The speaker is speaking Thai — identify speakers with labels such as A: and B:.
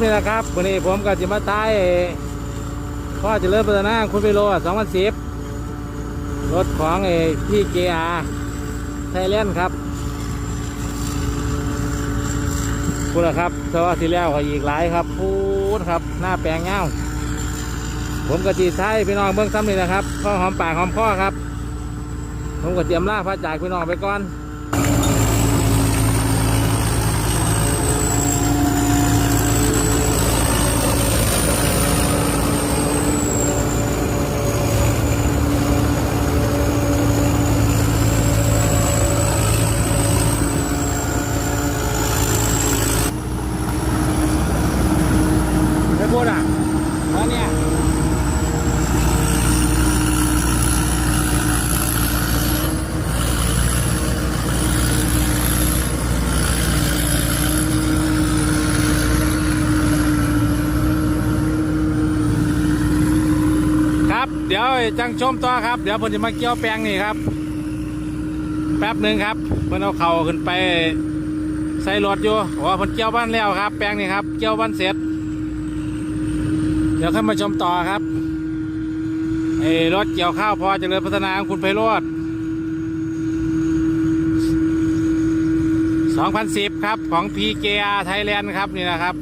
A: นี่แหละครับวันนี้ผมกับจิมาตายพ่อจะเริ่มพัฒนาคุณไปโลสองพันสิบรถของเอพี่เกียร์ไทยแลนด์ครับพูดละครับแต่ว่าที่แล้วก็อีกหลายครับ พูดครับ หน้าแปลงเงาผมกับจีไทยพี่น้องเบื้องซ้ำนี่นะครับข้อหอมปากหอมคอครับ ผมก็เตรียมล่าพระจากพี่น้องไปก่อน ไม่พูดอะแล้วเนี่ย ครับ เดี๋ยวจังชมต่อครับ เดี๋ยวผมจะมาเกี่ยวแปลงนี่ครับ แป๊บหนึ่งครับเพิ่อนเอาเข่าขึ้นไปใส่รถอยู่เพราะว่าเพิ่นเกี่ยวบ้านแล้วครับ แปลงนี่ครับ เกี่ยวบ้านเสร็จ เดี๋ยวขึ้นมาชมต่อครับไอ้รถเกี่ยวข้าวพอเจริญพัฒนาของคุณไพโรธ2010 ครับของ PKR Thailand ครับนี่นะครับ